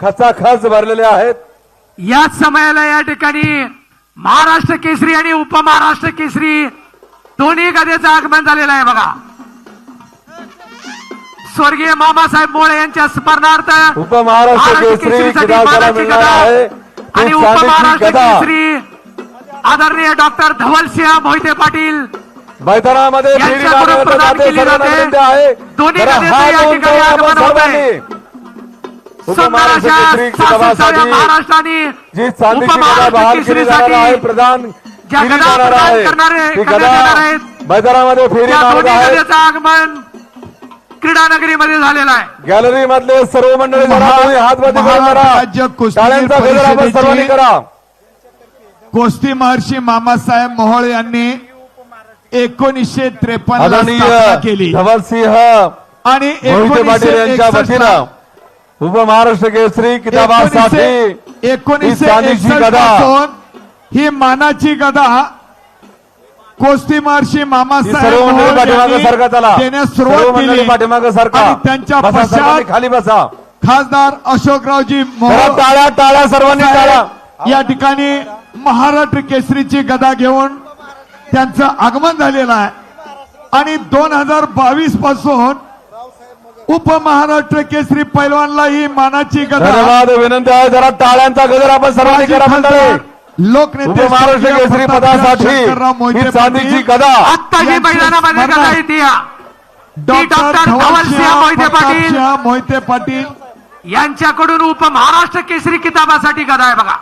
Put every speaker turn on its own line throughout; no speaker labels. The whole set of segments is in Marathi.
खचाखच भरलेले आहेत.
याच समयाला या ठिकाणी महाराष्ट्र केसरी आणि उपमहाराष्ट्र केसरी दोन्ही गदेचं आगमन झालेलं आहे बघा. स्वर्गीय मामासाहेब मोळे यांच्या स्मरणार्थ
उपमहाराष्ट्र
महाराष्ट्र
केसरी मिळणार आहे.
आणि उपमहाराष्ट्र केसरी आदरणीय डॉक्टर धवलसिंह मोहिते पाटील
मैदानामध्ये
दोन्ही गदेचं या ठिकाणी आगमन होत आहे.
सर्वांनी
सुंदर
उपमहाराष्ट्र
अशा
केसरी
सासष्टाव्या
किताबासाठी
महाराष्ट्राने
जी चांदीची गदा
उपमहाराष्ट्र
बहाल केली जाणार आहे
केसरीसाठी
प्रदान
ज्या
केली
गदा
जाणार
प्रदान
आहे.
करणारे-
ती
करण्यात
गदा
येणार आहेत.
मैदानामध्ये फेरी
या
मारत
दोन्ही
आहे.
गदेचं आगमन क्रीडा नगरीमध्ये झालेलं आहे.
गॅलरी मधले सर्व मंडळी
राज्य
सर्वांनी करा.
गोष्टी महर्षी मामासाहेब मोहोळ यांनी एकोणीसशे त्रेपन्न केली.
धवलसिंह
आणि
मोहिते पाटील यांच्या वतीनं उपमहाराष्ट्र केसरी किताबासाठी
एकोणीसशे ही मानाची गदा महर्षी
ही
मामासाहेब त्यांच्या पश्चात
खाली बसा.
खासदार अशोकरावजी
टाळ्या टाळ्या सर्वांनी टाळ्या.
या ठिकाणी महाराष्ट्र केसरीची गदा घेऊन त्यांचं आगमन झालेलं आहे. आणि दोन हजार बावीसपासून उपमहाराष्ट्र केसरी पैलवानला ही मानाची गदा.
धन्यवाद विनंती आहे. जरा टाळ्यांचा गजर आपण सर्वांनी करा मंडळी
लोकनेते
उपमहाराष्ट्र
स्वर्गीय
केसरी पदासाठी ही चांदीची
पाटील,
गदा.
आत्ता जी मैदानामध्ये गदा येते
डॉक्टर
धवलसिंह मोहिते पाटील.
मोहिते पाटील.
यांच्याकडून उपमहाराष्ट्र केसरी किताबासाठी गदा आहे बघा.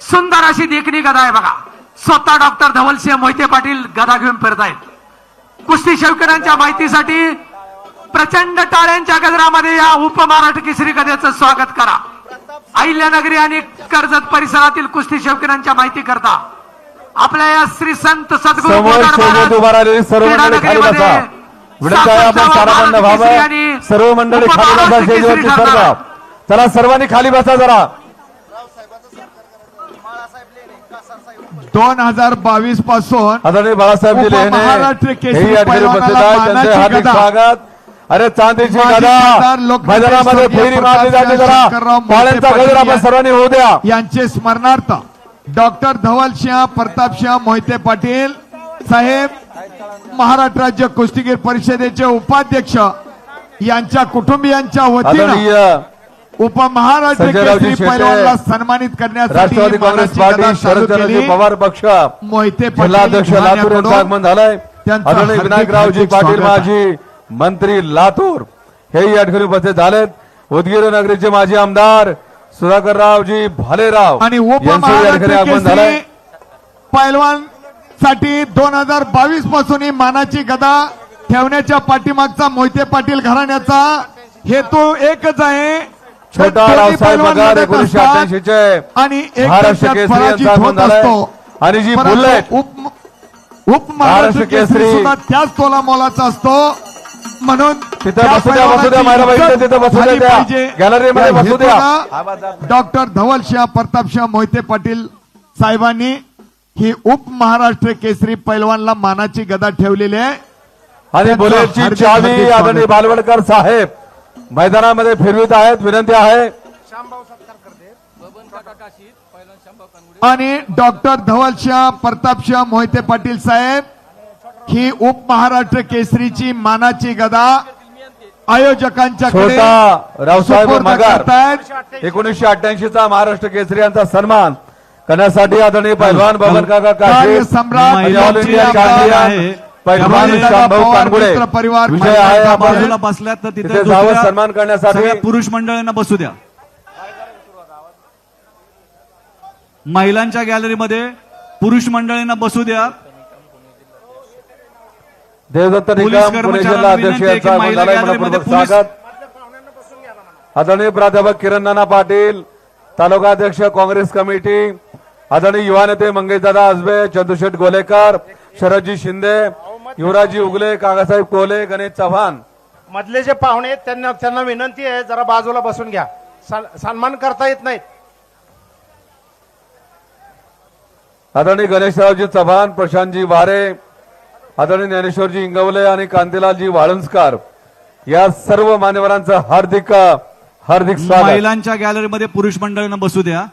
सुंदर अशी देखणी गदा आहे बघा. स्वतः डॉक्टर धवलसिंह मोहिते पाटील गदा घेऊन फिरत आहेत कुस्ती शौकीनांच्या माहितीसाठी प्रचंड टाळ्यांच्या गजरामध्ये या उपमहाराष्ट्र केसरी गद्याचं स्वागत करा. अहिल्यानगरी आणि कर्जत परिसरातील कुस्ती शौकीनांच्या माहिती करता. आपल्या या श्री संत सद्गुरू
सर्व मंडळी खाली बसा.
महाराष्ट्र.
चला सर्वांनी खाली बसा जरा.
दोन हजार बावीसपासून
आदरणीय बाळासाहेब लेहने
केसरी.
स्वागत. अरे चांदीची
लोकनेते
मैदानामध्ये फेरी मारली जाते जरा
पाटील
गजर आपण सर्वांनी होऊ द्या
यांचे स्मरणार्थ डॉक्टर धवलसिंह प्रतापसिंह मोहिते पाटील साहेब महाराष्ट्र राज्य कुस्तीगीर परिषदेचे उपाध्यक्ष यांच्या कुटुंबियांच्या वतीनं उपमहाराष्ट्र सन्मानित करण्यासाठी
राष्ट्रवादी काँग्रेस पार्टी शरदचंद्रजी. पवार पक्ष
मोहिते
जिल्हाध्यक्ष
पाटील
लातूर यांचं आगमन झालंय आदरणीय विनायकरावजी पाटील. माजी मंत्री लातूर. हेही या ठिकाणी उपस्थित झालेत. उदगीर नगरीचे माजी आमदार सुधाकररावजी भालेराव
आणि पैलवानसाठी दोन हजार बावीसपासून ही मानाची गदा ठेवण्याच्या पाठीमागचा मोहिते पाटील घराण्याचा हेतू एकच आहे.
छोटा रावसाहेब
पैलवान
पगार
लढत
एकोणीशे
असतात
अठ्ठ्याऐंशी चे
आणि
महाराष्ट्र केसरी आणि जी बुलेट.
उप उपमहाराष्ट्र
महाराष्ट्र
केसरी त्याच तोला मोलाचा असतो. म्हणून
तिथं
त्या
बसू द्या, बसू द्या,
पैलवानाची
मायरा बाई,
इज्जत
तिथं बसू द्या
झाली
त्या.
पाहिजे.
गॅलरीमध्ये
या
बसू द्या.
हेतूनं डॉक्टर धवलसिंह प्रतापसिंह मोहिते पाटील साहेबांनी ही उपमहाराष्ट्र केसरी पैलवानला मानाची गदा ठेवलेली आहे
आणि बुलेटची चावी आदरणीय. बालवडकर साहेब मैदानामध्ये फिरवित आहेत विनंती आहे
आणि डॉक्टर धवलसिंह प्रतापसिंह मोहिते पाटील साहेब ही उपमहाराष्ट्र केसरीची मानाची गदा आयोजकांच्याकडे
छोटा रावसाहेब मगार. एकोणीसशे अठ्ठ्याऐंशी चा महाराष्ट्र केसरी यांचा सन्मान करण्यासाठी आदरणीय पैलवान बबन काका
पवार
कानगुडे
मित्र परिवार
बाजूला बसल्यात तर
तिथे सन्मान करण्यासाठी.
पुरुष मंडळींना बसू द्या. महिलांच्या गॅलरीमध्ये पुरुष मंडळींना बसू द्या.
देवदत्त
पोलीस
निकम पुणे
कर्मचाऱ्यांना
जिल्हा अध्यक्ष यांचा मनपूर्वक स्वागत. आदरणीय प्राध्यापक किरण नाना पाटील तालुका अध्यक्ष काँग्रेस कमिटी आदरणीय युवा नेते मंगेशदादा आजबे चंद्रशेठ गोलेकर शरदजी शिंदे युवराजी उगले काकासाहेब कोले गणेश चव्हाण.
मधले जे पाहुणे आहेत त्यांना त्यांना विनंती आहे जरा बाजूला बसून घ्या. सन- सन्मान करता येत नाहीत.
आदरणीय गणेशरावजी चव्हाण प्रशांतजी वारे आदरणीय ज्ञानेश्वरजी इंगवले आणि कांतीलालजी वाळुंजकर या सर्व मान्यवरांचं हार्दिक हार्दिक स्वागत.
महिलांच्या गॅलरीमध्ये पुरुष मंडळींना बसू द्या.